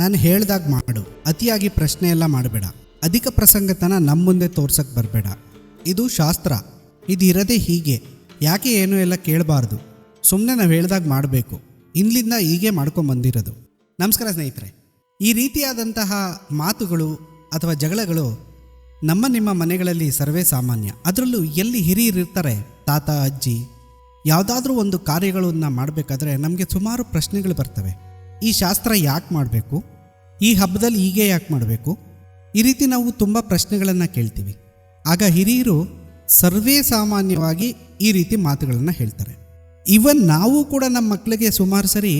ನಾನು ಹೇಳ್ದಾಗ ಮಾಡು. ಅತಿಯಾಗಿ ಪ್ರಶ್ನೆ ಎಲ್ಲ ಮಾಡಬೇಡ. ಅಧಿಕ ಪ್ರಸಂಗತನ ನಮ್ಮ ಮುಂದೆ ತೋರ್ಸಕ್ಕೆ ಬರಬೇಡ. ಇದು ಶಾಸ್ತ್ರ. ಇದು ಇರದೇ ಹೀಗೆ. ಯಾಕೆ ಏನು ಎಲ್ಲ ಕೇಳಬಾರ್ದು? ಸುಮ್ಮನೆ ನಾವು ಹೇಳ್ದಾಗ ಮಾಡಬೇಕು. ಇಲ್ಲಿಂದ ಹೀಗೆ ಮಾಡ್ಕೊಂಬಂದಿರೋದು ನಮಸ್ಕಾರ ಸ್ನೇಹಿತರೆ. ಈ ರೀತಿಯಾದಂತಹ ಮಾತುಗಳು ಅಥವಾ ಜಗಳಗಳು ನಮ್ಮ ನಿಮ್ಮ ಮನೆಗಳಲ್ಲಿ ಸರ್ವೇ ಸಾಮಾನ್ಯ. ಅದರಲ್ಲೂ ಎಲ್ಲಿ ಹಿರಿಯರಿರ್ತಾರೆ ತಾತ, ಅಜ್ಜಿ, ಯಾವುದಾದ್ರೂ ಒಂದು ಕಾರ್ಯಗಳನ್ನು ಮಾಡಬೇಕಾದ್ರೆ ನಮಗೆ ಸುಮಾರು ಪ್ರಶ್ನೆಗಳು ಬರ್ತವೆ. ಈ ಶಾಸ್ತ್ರ ಯಾಕೆ ಮಾಡಬೇಕು? ಈ ಹಬ್ಬದಲ್ಲಿ ಹೀಗೆ ಯಾಕೆ ಮಾಡಬೇಕು? ಈ ರೀತಿ ನಾವು ತುಂಬ ಪ್ರಶ್ನೆಗಳನ್ನು ಕೇಳ್ತೀವಿ. ಆಗ ಹಿರಿಯರು ಸರ್ವೇ ಸಾಮಾನ್ಯವಾಗಿ ಈ ರೀತಿ ಮಾತುಗಳನ್ನು ಹೇಳ್ತಾರೆ. ಇವನ್ ನಾವು ಕೂಡ ನಮ್ಮ ಮಕ್ಕಳಿಗೆ ಸುಮಾರು ಸರಿ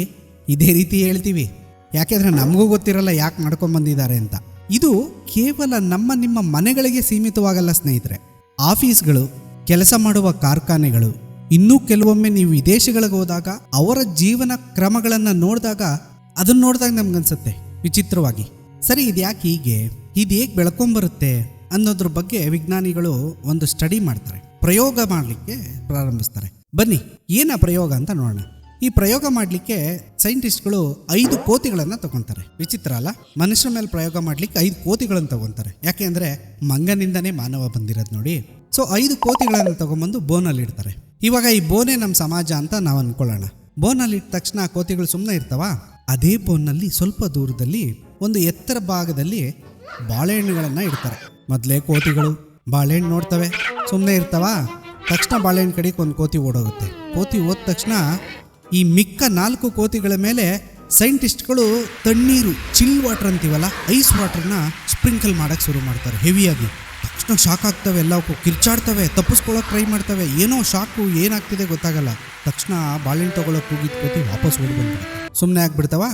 ಇದೇ ರೀತಿ ಹೇಳ್ತೀವಿ. ಯಾಕೆಂದರೆ ನಮಗೂ ಗೊತ್ತಿರಲ್ಲ ಯಾಕೆ ಮಾಡ್ಕೊಂಬಂದಿದ್ದಾರೆ ಅಂತ. ಇದು ಕೇವಲ ನಮ್ಮ ನಿಮ್ಮ ಮನೆಗಳಿಗೆ ಸೀಮಿತವಾಗಲ್ಲ ಸ್ನೇಹಿತರೆ. ಆಫೀಸ್ಗಳು, ಕೆಲಸ ಮಾಡುವ ಕಾರ್ಖಾನೆಗಳು, ಇನ್ನೂ ಕೆಲವೊಮ್ಮೆ ನೀವು ವಿದೇಶಗಳಿಗೆ ಹೋದಾಗ ಅವರ ಜೀವನ ಕ್ರಮಗಳನ್ನು ನೋಡಿದಾಗ ಅದನ್ನ ನೋಡಿದಾಗ ನಮ್ಗನ್ಸುತ್ತೆ ವಿಚಿತ್ರವಾಗಿ. ಸರಿ, ಇದು ಯಾಕೆ ಹೀಗೆ? ಇದು ಹೇಗೆ ಬೆಳ್ಕೊಂಬರುತ್ತೆ ಅನ್ನೋದ್ರ ಬಗ್ಗೆ ವಿಜ್ಞಾನಿಗಳು ಒಂದು ಸ್ಟಡಿ ಮಾಡ್ತಾರೆ. ಪ್ರಯೋಗ ಮಾಡಲಿಕ್ಕೆ ಪ್ರಾರಂಭಿಸ್ತಾರೆ. ಬನ್ನಿ, ಏನ ಪ್ರಯೋಗ ಅಂತ ನೋಡೋಣ. ಈ ಪ್ರಯೋಗ ಮಾಡಲಿಕ್ಕೆ ಸೈಂಟಿಸ್ಟ್ಗಳು ಐದು ಕೋತಿಗಳನ್ನು ತಗೊಂತಾರೆ. ವಿಚಿತ್ರ ಅಲ್ಲ? ಮನುಷ್ಯರ ಮೇಲೆ ಪ್ರಯೋಗ ಮಾಡಲಿಕ್ಕೆ ಐದು ಕೋತಿಗಳನ್ನು ತಗೊಂತಾರೆ. ಯಾಕೆ ಅಂದರೆ ಮಂಗನಿಂದನೇ ಮಾನವ ಬಂದಿರೋದು ನೋಡಿ. ಸೊ, ಐದು ಕೋತಿಗಳನ್ನು ತಗೊಂಬಂದು ಬೋನಲ್ಲಿ ಇಡ್ತಾರೆ. ಇವಾಗ ಈ ಬೋನೆ ನಮ್ಮ ಸಮಾಜ ಅಂತ ನಾವು ಅನ್ಕೊಳ್ಳೋಣ. ಬೋನಲ್ಲಿ ಇಟ್ಟ ತಕ್ಷಣ ಕೋತಿಗಳು ಸುಮ್ಮನೆ ಇರ್ತಾವ? ಅದೇ ಬೋನ್ನಲ್ಲಿ ಸ್ವಲ್ಪ ದೂರದಲ್ಲಿ ಒಂದು ಎತ್ತರ ಭಾಗದಲ್ಲಿ ಬಾಳೆಹಣ್ಣುಗಳನ್ನು ಇಡ್ತಾರೆ. ಮೊದಲೇ ಕೋತಿಗಳು ಬಾಳೆಹಣ್ಣು ನೋಡ್ತವೆ. ಸುಮ್ಮನೆ ಇರ್ತಾವ. ತಕ್ಷಣ ಬಾಳೆಹಣ್ಣು ಕಡೆಗೆ ಒಂದು ಕೋತಿ ಓಡೋಗುತ್ತೆ. ಕೋತಿ ಹೋದ ತಕ್ಷಣ ಈ ಮಿಕ್ಕ ನಾಲ್ಕು ಕೋತಿಗಳ ಮೇಲೆ ಸೈಂಟಿಸ್ಟ್ಗಳು ತಣ್ಣೀರು, ಚಿಲ್ ವಾಟರ್ ಅಂತೀವಲ್ಲ, ಐಸ್ ವಾಟರ್ನ ಸ್ಪ್ರಿಂಕಲ್ ಮಾಡೋಕ್ಕೆ ಶುರು ಮಾಡ್ತಾರೆ. ಹೆವಿಯಾಗಿ. ತಕ್ಷಣ ಶಾಕ್ ಆಗ್ತವೆ, ಎಲ್ಲವಕ್ಕೂ ಕಿರ್ಚಾಡ್ತವೆ, ತಪ್ಪಿಸ್ಕೊಳ್ಳೋಕೆ ಟ್ರೈ ಮಾಡ್ತವೆ. ಏನೋ ಶಾಕು, ಏನಾಗ್ತಿದೆ ಗೊತ್ತಾಗಲ್ಲ. ತಕ್ಷಣ ಬಾಳೆಹಣ್ಣು ತೊಗೊಳಕ್ಕೆ ಹೋಗಿದ್ದ ಕೋತಿ ವಾಪಸ್ ಓಡಿ ಬಂದ್ಬಿಡುತ್ತೆ. ಸುಮ್ಮನೆ ಆಗ್ಬಿಡ್ತಾವ?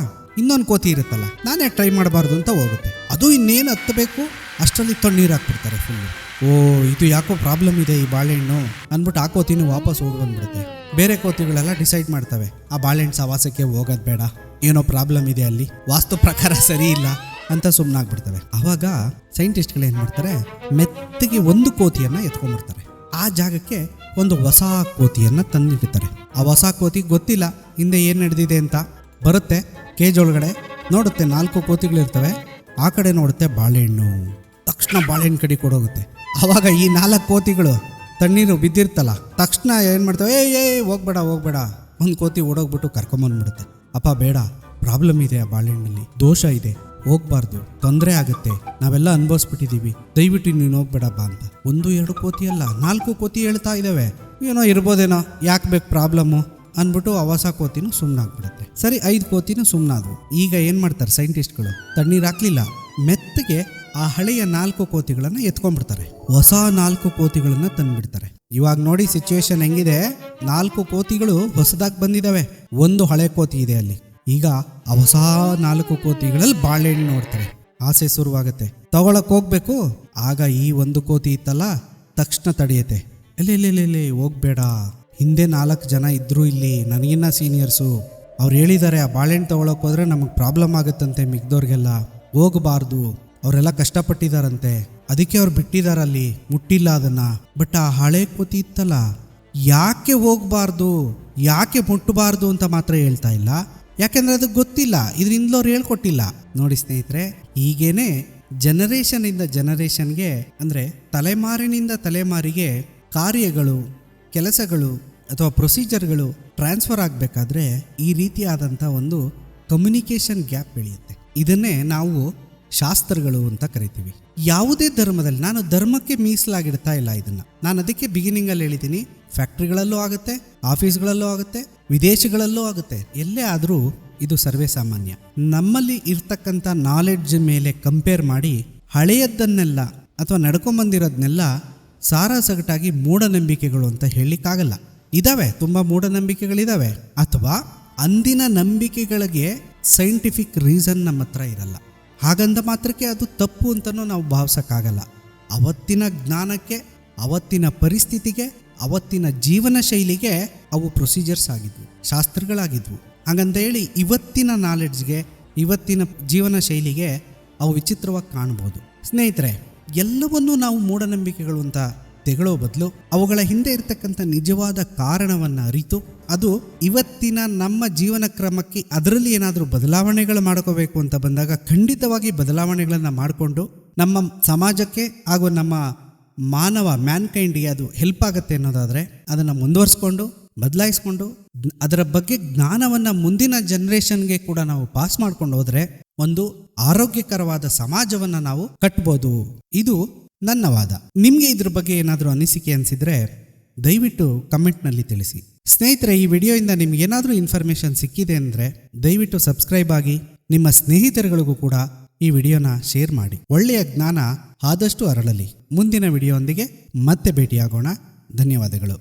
ಇನ್ನೊಂದು ಕೋತಿ ಇರುತ್ತಲ್ಲ, ನಾನೇ ಟ್ರೈ ಮಾಡಬಾರ್ದು ಅಂತ ಹೋಗುತ್ತೆ. ಅದು ಇನ್ನೇನು ಹತ್ತಬೇಕು? ಅಷ್ಟರಲ್ಲಿ ತಣ್ಣೀರು ಹಾಕ್ಬಿಡ್ತಾರೆ ಫುಲ್ಲು ಓ, ಇದು ಯಾಕೋ ಪ್ರಾಬ್ಲಮ್ ಇದೆ ಈ ಬಾಳೆಹಣ್ಣು? ಅಂದ್ಬಿಟ್ಟು ಆ ಕೋತಿನೂ ವಾಪಸ್ ಹೋಗಿ ಬಂದ್ಬಿಡುತ್ತೆ. ಬೇರೆ ಕೋತಿಗಳೆಲ್ಲ ಡಿಸೈಡ್ ಮಾಡ್ತವೆ. ಆ ಬಾಳೆಹಣ್ಣು ಸವಾಸಕ್ಕೆ ಹೋಗೋದು ಬೇಡ. ಏನೋ ಪ್ರಾಬ್ಲಮ್ ಇದೆ ಅಲ್ಲಿ. ವಾಸ್ತು ಪ್ರಕಾರ ಸರಿ ಇಲ್ಲ ಅಂತ ಸುಮ್ಮನಾಗ್ಬಿಡ್ತವೆ ಅವಾಗ ಸೈಂಟಿಸ್ಟ್ಗಳು ಏನು ಮಾಡ್ತಾರೆ? ಮೆತ್ತಗೆ ಒಂದು ಕೋತಿಯನ್ನು ಎತ್ಕೊಂಡ್ಬಿಡ್ತಾರೆ. ಆ ಜಾಗಕ್ಕೆ ಒಂದು ಹೊಸ ಕೋತಿಯನ್ನು ತಂದಿಡ್ತಾರೆ. ಆ ಹೊಸ ಕೋತಿ ಗೊತ್ತಿಲ್ಲ, ಹಿಂದೆ ಏನು ನಡೆದಿದೆ ಅಂತ. ಬರುತ್ತೆ ಕೇಜ್ ಒಳಗಡೆ. ನೋಡುತ್ತೆ, ನಾಲ್ಕು ಕೋತಿಗಳಿರ್ತವೆ. ಆ ಕಡೆ ನೋಡುತ್ತೆ ಬಾಳೆಹಣ್ಣು. ತಕ್ಷಣ ಬಾಳೆಹಣ್ಣು ಕಡೆ ಕೊಡೋಗುತ್ತೆ. ಆವಾಗ ಈ ನಾಲ್ಕು ಕೋತಿಗಳು, ತಣ್ಣೀರು ಬಿದ್ದಿರ್ತಲ್ಲ, ತಕ್ಷಣ ಏನು ಮಾಡ್ತವೆ, ಏಯ್ ಏಯ್, ಹೋಗ್ಬೇಡ ಹೋಗ್ಬೇಡ. ಒಂದು ಕೋತಿ ಓಡೋಗ್ಬಿಟ್ಟು ಕರ್ಕೊಂಬಂದ್ಬಿಡುತ್ತೆ ಅಪ್ಪ, ಬೇಡ ಪ್ರಾಬ್ಲಮ್ ಇದೆ ಆ ಬಾಳೆಹಣ್ಣಲ್ಲಿ, ದೋಷ ಇದೆ, ಹೋಗ್ಬಾರ್ದು, ತೊಂದರೆ ಆಗುತ್ತೆ, ನಾವೆಲ್ಲ ಅನುಭವಿಸ್ಬಿಟ್ಟಿದ್ದೀವಿ ದಯವಿಟ್ಟು ನೀನು ಹೋಗ್ಬೇಡ ಬಾ ಅಂತ. ಒಂದು, ಎರಡು ಕೋತಿ ಅಲ್ಲ ನಾಲ್ಕು ಕೋತಿ ಹೇಳ್ತಾ ಇದ್ದಾವೆ ಏನೋ ಇರ್ಬೋದೇನೋ, ಯಾಕೆ ಬೇಕು ಪ್ರಾಬ್ಲಮ್ಮು ಅಂದ್ಬಿಟ್ಟು ಆ ಹೊಸ ಕೋತಿನೂ ಸುಮ್ಮನಾಗ್ಬಿಡುತ್ತೆ ಸರಿ, ಐದು ಕೋತಿನೂ ಸುಮ್ಮನಾದ್ವು ಈಗ ಏನು ಮಾಡ್ತಾರೆ ಸೈಂಟಿಸ್ಟ್ಗಳು? ತಣ್ಣೀರು ಹಾಕ್ಲಿಲ್ಲ. ಮೆತ್ತಗೆ ಆ ಹಳೆಯ ನಾಲ್ಕು ಕೋತಿಗಳನ್ನು ಎತ್ಕೊಂಡ್ಬಿಡ್ತಾರೆ. ಹೊಸ ನಾಲ್ಕು ಕೋತಿಗಳನ್ನು ತಂದ್ಬಿಡ್ತಾರೆ. ಇವಾಗ ನೋಡಿ ಸಿಚುವೇಶನ್ ಹೆಂಗಿದೆ. ನಾಲ್ಕು ಕೋತಿಗಳು ಹೊಸದಾಗಿ ಬಂದಿದಾವೆ. ಒಂದು ಹಳೆ ಕೋತಿ ಇದೆ ಅಲ್ಲಿ. ಈಗ ಆ ಹೊಸ ನಾಲ್ಕು ಕೋತಿಗಳಲ್ಲಿ ಬಾಳೆಹಣ್ಣು ನೋಡ್ತಾರೆ. ಆಸೆ ಶುರುವಾಗುತ್ತೆ. ತಗೊಳಕ್ ಹೋಗ್ಬೇಕು. ಆಗ ಈ ಒಂದು ಕೋತಿ ಇತ್ತಲ್ಲ, ತಕ್ಷಣ ತಡೆಯುತ್ತೆ. ಎಲ್ಲಿ ಹೋಗ್ಬೇಡ. ಹಿಂದೆ ನಾಲ್ಕು ಜನ ಇದ್ರು ಇಲ್ಲಿ ನನಗಿನ್ನ ಸೀನಿಯರ್ಸು, ಅವ್ರು ಹೇಳಿದ್ದಾರೆ ಆ ಬಾಳೆಹಣ್ಣು ತೊಗೊಳಕ್ಕೆ ಹೋದ್ರೆ ನಮಗೆ ಪ್ರಾಬ್ಲಮ್ ಆಗುತ್ತಂತೆ ಮಿಗ್ದವ್ರಿಗೆಲ್ಲ ಹೋಗಬಾರ್ದು, ಅವರೆಲ್ಲ ಕಷ್ಟಪಟ್ಟಿದಾರಂತೆ. ಅದಕ್ಕೆ ಅವ್ರು ಬಿಟ್ಟಿದಾರಲ್ಲಿ ಮುಟ್ಟಿಲ್ಲ ಅದನ್ನ. ಬಟ್ ಆ ಹಳೆ ಕೋತಿ ಇತ್ತಲ್ಲ, ಯಾಕೆ ಹೋಗಬಾರ್ದು, ಯಾಕೆ ಮುಟ್ಟಬಾರ್ದು ಅಂತ ಮಾತ್ರ ಹೇಳ್ತಾ ಇಲ್ಲ. ಯಾಕೆಂದರೆ ಅದಕ್ಕೆ ಗೊತ್ತಿಲ್ಲ ಇದರಿಂದ ಅವ್ರು ಹೇಳ್ಕೊಟ್ಟಿಲ್ಲ. ನೋಡಿ ಸ್ನೇಹಿತರೆ ಹೀಗೇನೆ ಜನರೇಷನ್ ಇಂದ ಜನರೇಷನ್ಗೆ ಅಂದ್ರೆ ತಲೆಮಾರಿನಿಂದ ತಲೆಮಾರಿಗೆ ಕಾರ್ಯಗಳು ಕೆಲಸಗಳು ಅಥವಾ ಪ್ರೊಸೀಜರ್ಗಳು ಟ್ರಾನ್ಸ್ಫರ್ ಆಗಬೇಕಾದ್ರೆ ಈ ರೀತಿಯಾದಂಥ ಒಂದು ಕಮ್ಯುನಿಕೇಷನ್ ಗ್ಯಾಪ್ ಬೆಳೆಯುತ್ತೆ. ಇದನ್ನೇ ನಾವು ಶಾಸ್ತ್ರಗಳು ಅಂತ ಕರಿತೀವಿ. ಯಾವುದೇ ಧರ್ಮದಲ್ಲಿ ನಾನು ಧರ್ಮಕ್ಕೆ ಮೀಸಲಾಗಿಡ್ತಾ ಇಲ್ಲ ಇದನ್ನು. ನಾನು ಅದಕ್ಕೆ ಬಿಗಿನಿಂಗಲ್ಲಿ ಹೇಳಿದ್ದೀನಿ ಫ್ಯಾಕ್ಟ್ರಿಗಳಲ್ಲೂ ಆಗುತ್ತೆ ಆಫೀಸ್ಗಳಲ್ಲೂ ಆಗುತ್ತೆ, ವಿದೇಶಗಳಲ್ಲೂ ಆಗುತ್ತೆ. ಎಲ್ಲೇ ಆದರೂ ಇದು ಸರ್ವೇ ಸಾಮಾನ್ಯ. ನಮ್ಮಲ್ಲಿ ಇರ್ತಕ್ಕಂಥ ನಾಲೆಡ್ಜ್ ಮೇಲೆ ಕಂಪೇರ್ ಮಾಡಿ ಹಳೆಯದ್ದನ್ನೆಲ್ಲ ಅಥವಾ ನಡ್ಕೊಂಬಂದಿರೋದನ್ನೆಲ್ಲ ಸಾರಾಸಗಟಾಗಿ ಮೂಢನಂಬಿಕೆಗಳು ಅಂತ ಹೇಳಲಿಕ್ಕಾಗಲ್ಲ. ಇದಾವೆ, ತುಂಬ ಮೂಢನಂಬಿಕೆಗಳಿದ್ದಾವೆ ಅಥವಾ ಅಂದಿನ ನಂಬಿಕೆಗಳಿಗೆ ಸೈಂಟಿಫಿಕ್ ರೀಸನ್ ನಮ್ಮ ಹತ್ರ ಇರಲ್ಲ. ಹಾಗಂದ ಮಾತ್ರಕ್ಕೆ ಅದು ತಪ್ಪು ಅಂತಲೂ ನಾವು ಭಾವಿಸೋಕ್ಕಾಗಲ್ಲ. ಅವತ್ತಿನ ಜ್ಞಾನಕ್ಕೆ, ಅವತ್ತಿನ ಪರಿಸ್ಥಿತಿಗೆ, ಅವತ್ತಿನ ಜೀವನ ಶೈಲಿಗೆ ಅವು ಪ್ರೊಸೀಜರ್ಸ್ ಆಗಿದ್ವು, ಶಾಸ್ತ್ರಗಳಾಗಿದ್ವು. ಹಾಗಂತ ಹೇಳಿ ಇವತ್ತಿನ ನಾಲೆಡ್ಜ್ಗೆ ಇವತ್ತಿನ ಜೀವನ ಶೈಲಿಗೆ ಅವು ವಿಚಿತ್ರವಾಗಿ ಕಾಣ್ಬೋದು ಸ್ನೇಹಿತರೆ ಎಲ್ಲವನ್ನೂ ನಾವು ಮೂಢನಂಬಿಕೆಗಳು ಅಂತ ತೆಗಳೋ ಬದಲು ಅವುಗಳ ಹಿಂದೆ ಇರತಕ್ಕಂಥ ನಿಜವಾದ ಕಾರಣವನ್ನು ಅರಿತು ಅದು ಇವತ್ತಿನ ನಮ್ಮ ಜೀವನ ಕ್ರಮಕ್ಕೆ ಅದರಲ್ಲಿ ಏನಾದರೂ ಬದಲಾವಣೆಗಳು ಮಾಡ್ಕೋಬೇಕು ಅಂತ ಬಂದಾಗ ಖಂಡಿತವಾಗಿ ಬದಲಾವಣೆಗಳನ್ನು ಮಾಡಿಕೊಂಡು ನಮ್ಮ ಸಮಾಜಕ್ಕೆ ಹಾಗೂ ನಮ್ಮ ಮಾನವ ಮ್ಯಾನ್ಕೈಂಡ್ಗೆ ಅದು ಹೆಲ್ಪ್ ಆಗುತ್ತೆ ಅನ್ನೋದಾದರೆ ಅದನ್ನು ಮುಂದುವರಿಸ್ಕೊಂಡು ಬದಲಾಯಿಸ್ಕೊಂಡು ಅದರ ಬಗ್ಗೆ ಜ್ಞಾನವನ್ನು ಮುಂದಿನ ಜನ್ರೇಷನ್ಗೆ ಕೂಡ ನಾವು ಪಾಸ್ ಮಾಡ್ಕೊಂಡು ಹೋದರೆ ಒಂದು ಆರೋಗ್ಯಕರವಾದ ಸಮಾಜವನ್ನು ನಾವು ಕಟ್ಬೋದು. ಇದು ನನ್ನ ವಾದ. ನಿಮಗೆ ಇದ್ರ ಬಗ್ಗೆ ಏನಾದರೂ ಅನಿಸಿಕೆ ಅನಿಸಿದರೆ ದಯವಿಟ್ಟು ಕಮೆಂಟ್ನಲ್ಲಿ ತಿಳಿಸಿ. ಸ್ನೇಹಿತರೆ, ಈ ವಿಡಿಯೋಯಿಂದ ನಿಮ್ಗೆ ಏನಾದರೂ ಇನ್ಫಾರ್ಮೇಷನ್ ಸಿಕ್ಕಿದೆ ಅಂದರೆ ದಯವಿಟ್ಟು ಸಬ್ಸ್ಕ್ರೈಬ್ ಆಗಿ ನಿಮ್ಮ ಸ್ನೇಹಿತರುಗಳಿಗೂ ಕೂಡ ಈ ವಿಡಿಯೋನ ಶೇರ್ ಮಾಡಿ. ಒಳ್ಳೆಯ ಜ್ಞಾನ ಆದಷ್ಟು ಅರಳಲಿ. ಮುಂದಿನ ವಿಡಿಯೋಂದಿಗೆ ಮತ್ತೆ ಭೇಟಿಯಾಗೋಣ. ಧನ್ಯವಾದಗಳು.